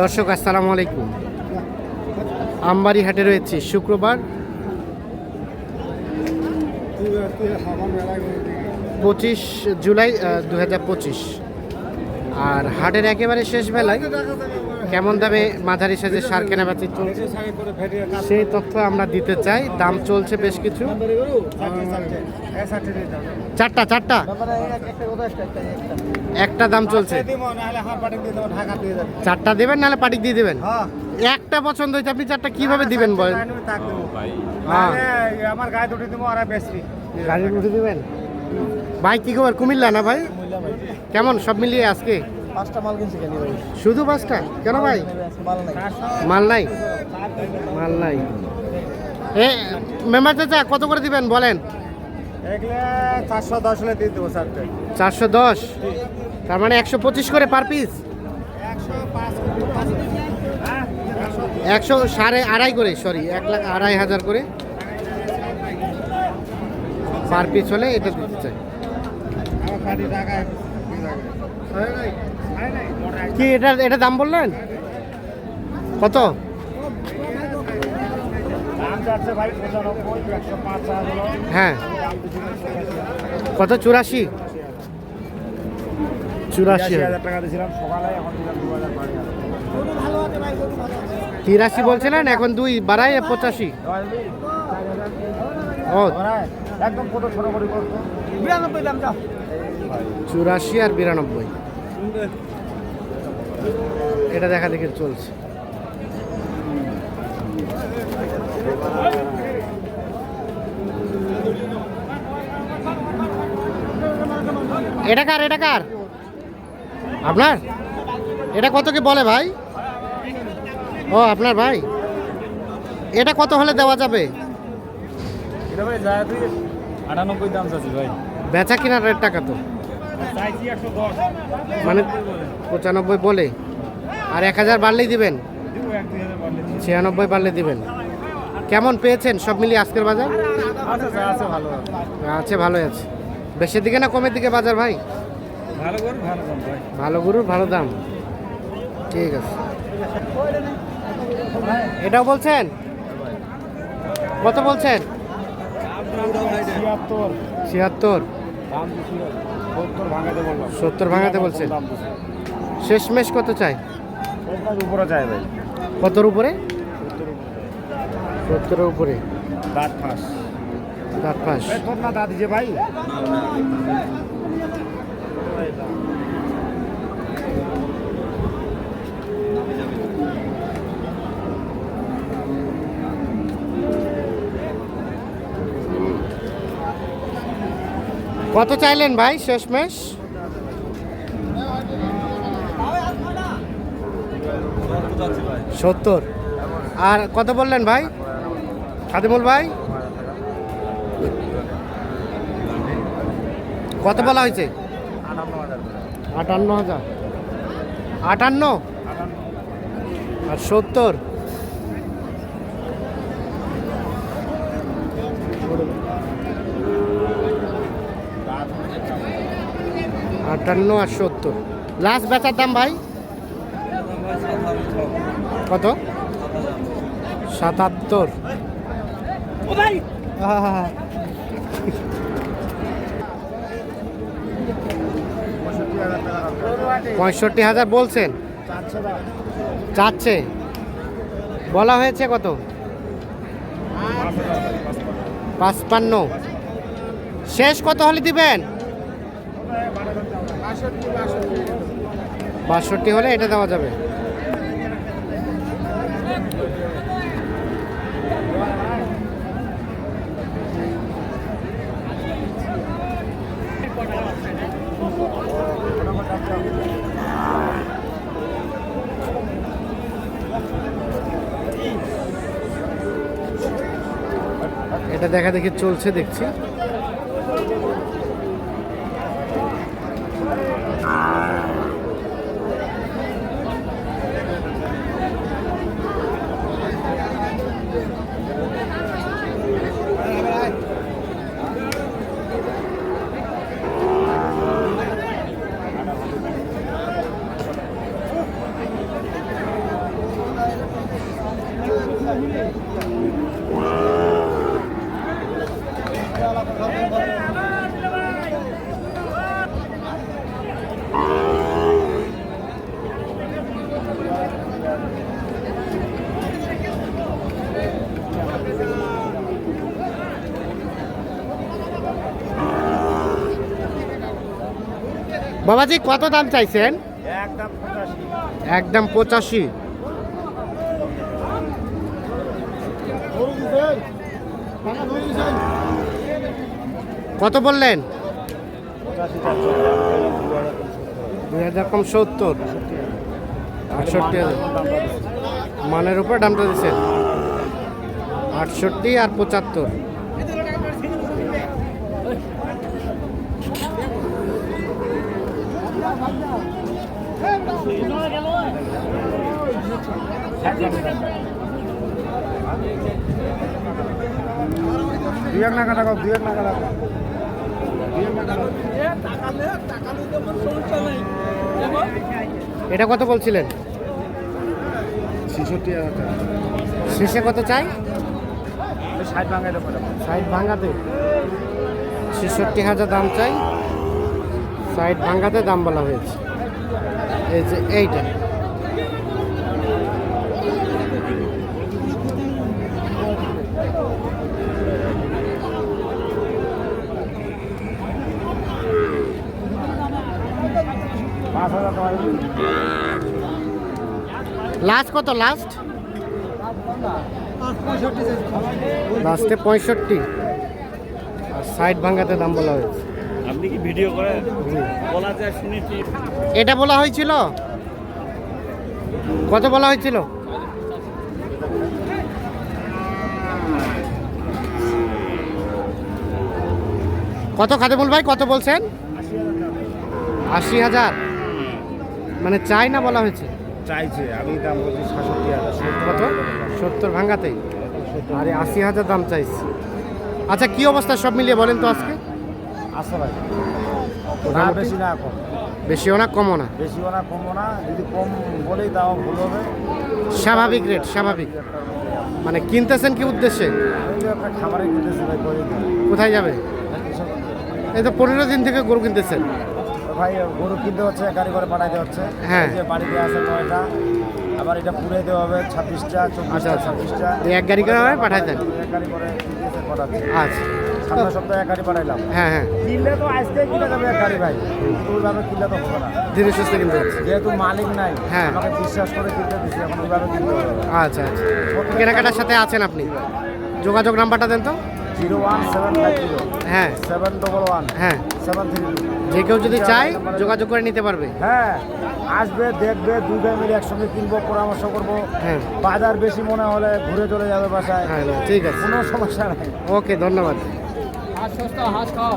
দর্শক, আসসালামু আলাইকুম। আমবাড়ি হাটে রয়েছে শুক্রবার পঁচিশ জুলাই দু হাজার পঁচিশ। আর হাটের একেবারে শেষ বেলায় কেমন দামে মাঝারি সাইজের সার কেনাবেচি চলছে? সেই তথ্য আমরা দিতে চাই। দাম চলছে বেশ কিছু। চারটা চারটা। একটা দাম চলছে। চারটা দেবেন নাহলে পাটিক দিয়ে দেবেন? একটা পছন্দ হয়েছে আপনি চারটা কীভাবে দিবেন বলেন? হ্যাঁ। আমার গায়ে দুটি দিব আর বেশি। গাড়ি উঠে দিবেন? ভাই কি খবর? কুমিল্লা না ভাই? কেমন সব মিলিয়ে আজকে? পাঁচটা মাল কিনছি কেন ভাই। শুধু পাঁচটা? কেন ভাই? মাল নাই। মাল নাই? মাল নাই। এ মেম্বার চাচা কত করে দিবেন বলেন? চারশো দশ হলে দিয়ে দেবো স্যার চারশো দশ? তার মানে একশো পঁচিশ করে পার পিস একশো সাড়ে আড়াই করে সরি এক লাখ আড়াই হাজার করে। পার পিস হলে এটা দিতে চাই। কি এটা এটা দাম বললেন? কত দাম যাচ্ছে ভাই পঁচানব্বই একশো পাঁচ হাজার হলো হ্যাঁ। কত? চুরাশি? চুরাশি তিরাশি বলছিলেন এখন দুই বাড়াই পঁচাশি। ও। চুরাশি আর বিরানব্বই। এটা দেখা দেখে চলছে। এটা কার এটা কার? আপনার? এটা কত কি বলে ভাই? ও আপনার ভাই। এটা কত হলে দেওয়া যাবে? আটানব্বই দাম চাচ্ছি ভাই। বেচা কিনার রেট টাকা তো। মানে পঁচানব্বই বলে। আর এক হাজার বাড়লেই দিবেন। ছিয়ানব্বই বাড়লে দিবেন। কেমন পেয়েছেন সব মিলিয়ে আজকের বাজার? আচ্ছা আছে ভালো আছে। বেশির দিকে না কমের দিকে বাজার ভাই? ভালো গরুর ভালো দাম ঠিক আছে। এটাও বলছেন? কত বলছেন? ছিয়াত্তর। সত্তর ভাঙাতে বলছেন। শেষমেশ কত চাই? উপরে ভাই। কতর উপরে? সত্তরের উপরে। দাঁত ফাঁস। দাঁত এই তোর না দাঁত দিছে ভাই? কত চাইলেন ভাই শেষমেশ? সত্তর। আর কত বললেন ভাই? খাদিমুল ভাই? কত বলা হয়েছে? আটান্ন হাজার। আটান্ন? আর সত্তর? আটান্ন আর সত্তর। লাস্ট বেচার দাম ভাই? কত? সাতাত্তর। পঁয়ষট্টি হাজার বলছেন? চাচ্ছে। বলা হয়েছে কত? পাঁচপান্ন। শেষ কত হলে দিবেন? বাষট্টি হলে এটা দেওয়া যাবে। এটা দেখা দেখে চলছে দেখছি। বাবাজি কত দাম চাইছেন? একদম পঁচাশি। কত বললেন? দুই হাজার কম সত্তর আটষট্টি হাজার। মানের উপর দামটা দিচ্ছেন। আটষট্টি আর পঁচাত্তর। দুই এক নাকা টাকা দুই এক নাকা টাকা এটা কত বলছিলেন? ছেষট্টি হাজার শেষে কত চাই? ষাট দেবো সাইড ভাঙাতে। ছেষট্টি হাজার দাম চাই। সাইড ভাঙাতে দাম বলা হয়েছে। এই যে এইটা। লাস্ট কত? লাস্ট লাস্টে পঁয়ষট্টি। আর সাইড ভাঙাতে দাম বলা হয়েছে। আপনি কি ভিডিও করেন। বলা যায় শুনেছি? এটা বলা হয়েছিল? কত বলা হয়েছিল? কত খাদেমুল ভাই কত বলছেন? আশি হাজার। মানে চাই না বলা হয়েছে? চাইছে আমি দাম বলছি সাতষট্টি হাজার। কত? সত্তর ভাঙাতেই। আরে আশি হাজার দাম চাইছি। আচ্ছা কি অবস্থা সব মিলিয়ে বলেন তো আজকে? আসো ভাই। না বেশি না কম। বেশিও না কমও না? বেশিও না কমও না। যদি কম বলেই তাও ভুল হবে। স্বাভাবিক রেট স্বাভাবিক। মানে কিনতেছেন কি উদ্দেশ্যে? খাবারে কিনতেছি ভাই কোথায় যাবে? এই তো পনেরো দিন থেকে গরু কিনতেছেন। ভাই গরু কিনতে হচ্ছে গাড়ি করে পাঠাইতে হচ্ছে। হ্যাঁ। যে বাড়িতে আছে নয়টা আবার এটা পুড়ে দেওয়া হবে ছাব্বিশটা আচ্ছা চব্বিশটা আচ্ছা ছাব্বিশটা। এক গাড়ি করে পাঠাই দেন। এক গাড়ি করে আচ্ছা। সামনের সপ্তাহে এক গাড়ি পাঠাইলাম হ্যাঁ হ্যাঁ। কিনলে তো আজকে কিনে যাবে এক গাড়ি ভাই। ওইভাবে কিনলে তো হবে না। ধীরে সুস্থে কিনতে হচ্ছে। যেহেতু মালিক নাই হ্যাঁ। আমাকে বিশ্বাস করে কিনতে দিচ্ছি এখন ওইভাবে কিনতে হবে। আচ্ছা আচ্ছা। কেনাকাটার সাথে আছেন আপনি? যোগাযোগ নাম্বারটা দেন তো। Zero one seven five zero. হ্যাঁ। Seven double one. হ্যাঁ। সেভেন থ্রি যে কেউ যদি চায় যোগাযোগ করে নিতে পারবে। হ্যাঁ। আসবে দেখবে দুই ভাই মিলে একসঙ্গে কিনবো পরামর্শ করব। হ্যাঁ। বাজার বেশি মনে হলে ঘুরে চলে যাবে বাসায়। হ্যাঁ ঠিক আছে। কোনো সমস্যা নাই। ওকে ধন্যবাদ। হাঁস সস্তা হাঁস খাও।